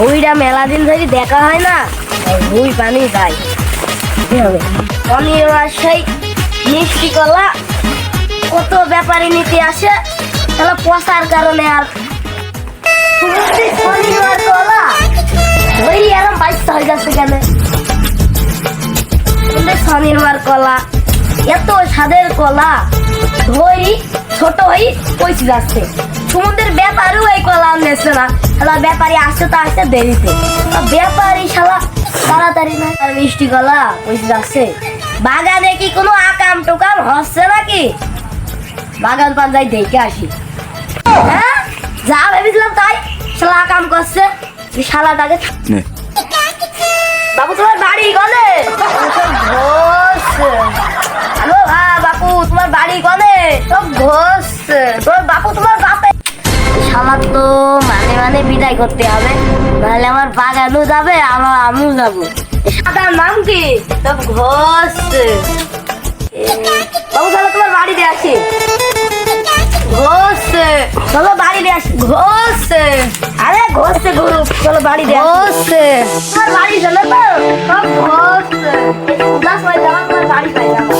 ভুইটা মেলা দিন ধরে দেখা হয় না? ভুই পানি যায় হবে? সেই মিষ্টি কলা, কত ব্যাপারী নিতে আসে তাহলে পচার কারণে আর কলা। ওই এরম বাইশটা হয়ে যাচ্ছে কেন? শনিবার কলা। এত স্বাদের কলা। ধরি ছোট হই পয়সা যাচ্ছে। সমুদ্রের ব্যাপারেও এই কলা নেছে না। শালা ব্যাপারী আসতে তো আসতে দেরিতে। ব্যাপারী শালা তাড়াতাড়ি না? আর মিষ্টি কলা পয়সা যাচ্ছে। বাগানে কি কোনো আকাম টুকাম হচ্ছে নাকি? বাগান পাঞ্জাই দেখে আসি। হ্যাঁ? যা ভেবেছিলাম তাই শালা আকাম করছে। শালাটাকে বাবু তোমার বাড়ি গলে ঘোষ হ্যাঁ বাপু তোমার বাড়ি গলে সব ঘোষ তোমার বিদায় করতে হবে। নাহলে আমার বাগানও যাবে, আমার আমিও যাব। সাদার নাম কি? সব ঘোষ। বাবু তোমার বাড়িতে আসি। ঘোষ। চলো বাড়িতে আসি। ঘোষ। আরে ঘোষ গুরু, চলো বাড়িতে ঘোষ। তোমার বাড়ি চলো তো? সব ঘোষ। হয়ে বাড়ি পাই যাব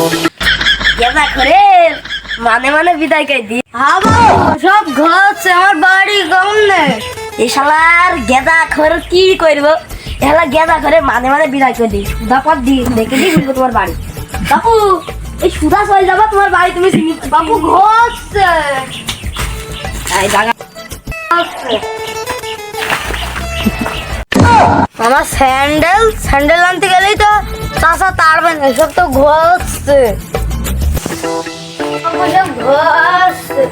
করে মানে মানে বিদায় কে দি হাবো, সব ঘোষ, আমার বাড়ি গমনে। এই শালার গেদা খর কি করব? এলা গেদা করে মানে মানে বিদায় করে দিই। সুদাপর দি দেখে দিই বুঝব তোমার বাড়ি। বাপু, এই সুদা চলে যাবা তোমার বাড়ি, তুমি বাপু ঘোষ আমার স্যান্ডেল স্যান্ডেল আনতে গেলেই তো চাষা তাড়বেন এসব তো ঘষছে। ঘষছে।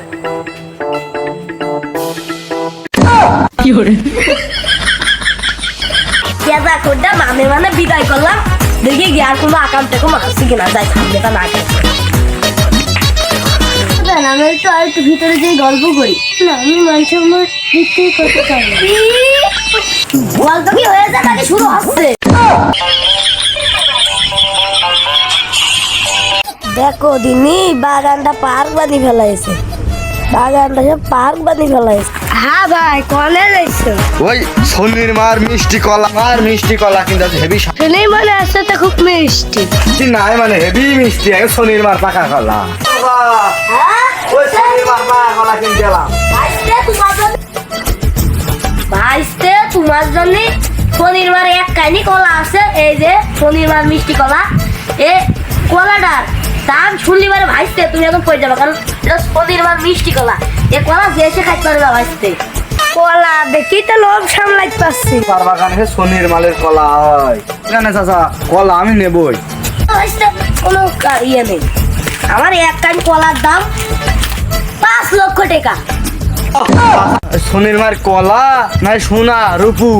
কোডটা মানে মানে বিদায় করলাম। দেখি কোনো টেকম আসছে কিনা সামনেটা না আমি একটু আর একটু ভিতরে যেই গল্প করি। না আমি মানুষের ভিতরে করতে। গল্প কি হয়েছে নাকি শুরু হচ্ছে? দেখো দিনি বাগানটা পার্ক বানিয়ে ফেলাইছে। বাগানটা সব পার্ক বানিয়ে ফেলাইছে। হ্যাঁ ভাই কনে যাইছো ওই শনির মার মিষ্টি কলা মার মিষ্টি কলা কিন্তু হেভি শুনেই মনে আসছে তো খুব মিষ্টি। মিষ্টি নাই মানে হেভি মিষ্টি এক শনির মার পাকা কলা। হ্যাঁ ওই শনির মার পাকা কলা কিনতে এলাম। ভাইস্তে তোমার জন্য ভাইস্তে তোমার জন্য শনিবার এক কাহিনী কলা আছে এই যে শনিবার মিষ্টি কলা। এ কলাটার দাম শুনলিবারে ভাইস্তে তুমি এখন পড়ে যাবে? কারণ এটা শনিবার মিষ্টি কলা। এ কলা যে এসে খাইতে পারবে না ভাইস্তে। কলা দেখি তো লোভ সামলাইতে পারছি। তার বাগানে সে শনির মালের কলা হয়। এখানে চাচা? কলা আমি নেবই। ভাইস্তে কোনো ইয়ে নেই। আমার এক কান কলার দাম পাঁচ লক্ষ টাকা। শনির মার কলা? নাই সোনা রূপু।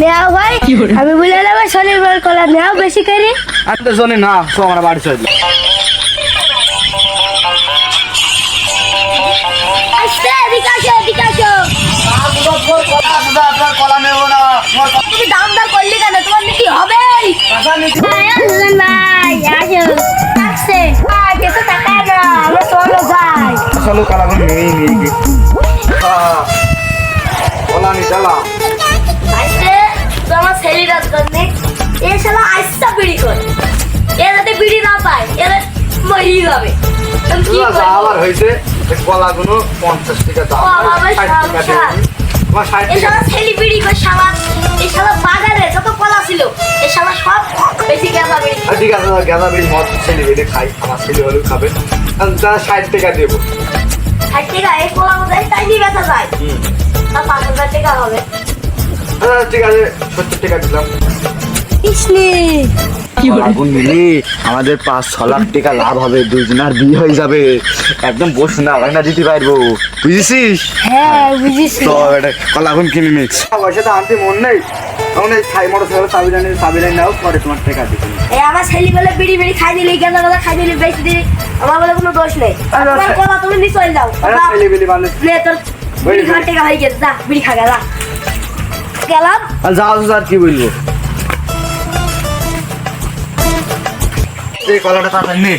নেওয়া ভাই আমি বলে নেব শনিবার কলা নেওয়া বেশি করে। আমি তো শনি না তো আমার বাড়ি চলে চলো যাই চলো কলা গুলো নেই নিয়ে নি চালা আসতে তো আমার ছেলেটার জন্য এ শালা আইসা বিড়ি কর এ যাতে বিড়ি না পায় এর মরি যাবে আমি কি যা করব আবার হয়েছে কলা পঞ্চাশ টাকা দাম। ও, আমার ষাট টাকা সমস্যা। দেবে। তোমার ষাট টাকা। ছেলে বিড়ি করে শালা এ শালা বাগানে যত কলা ছিল? এ শালা আর ঠিক আছে গাঁদা বিড়ি মদ ছেলে খাই আমার ছেলে হলেও খাবে। আর তারা ষাট টাকা দেবো। ষাট টাকা? এই কলা বোধহয় তাই নিয়ে বেচা যায় আর পাঁচ হাজার টাকা হবে। আচ্ছা, ঠিক আছে সত্তর টাকা দিলাম। আগুন মিলি আমাদের পাঁচ ছ লাখ টাকা লাভ হবে দুজনার বিয়ে হয়ে যাবে। একদম বস না না দিতে পারব। বুঝেছিস? হ্যাঁ তো এটা কলা আগুন কিনে নিচ্ছি পয়সা তো আনতে মন নেই। এখন এই ছাই মোটর চাবি জানি চাবি লাইন নাও পরে তোমার টাকা দিচ্ছি এই আমার ছেলে বলে বিড়ি বিড়ি খাই দিলে গেল গাঁজা খাই দিলে বেশি দিলে আমার বলে কোনো দোষ নেই। তোমার আচ্ছা। কথা তুমি নিয়ে চলে যাও। ছেলে বিলি মানুষ নে তোর বিড়ি খাওয়ার টাকা হয়ে গেছে যা বিড়ি খা গেলা গেলাম। আর যাও আর কি বলব। এই কলাটা তাড়াতাড়ি নে।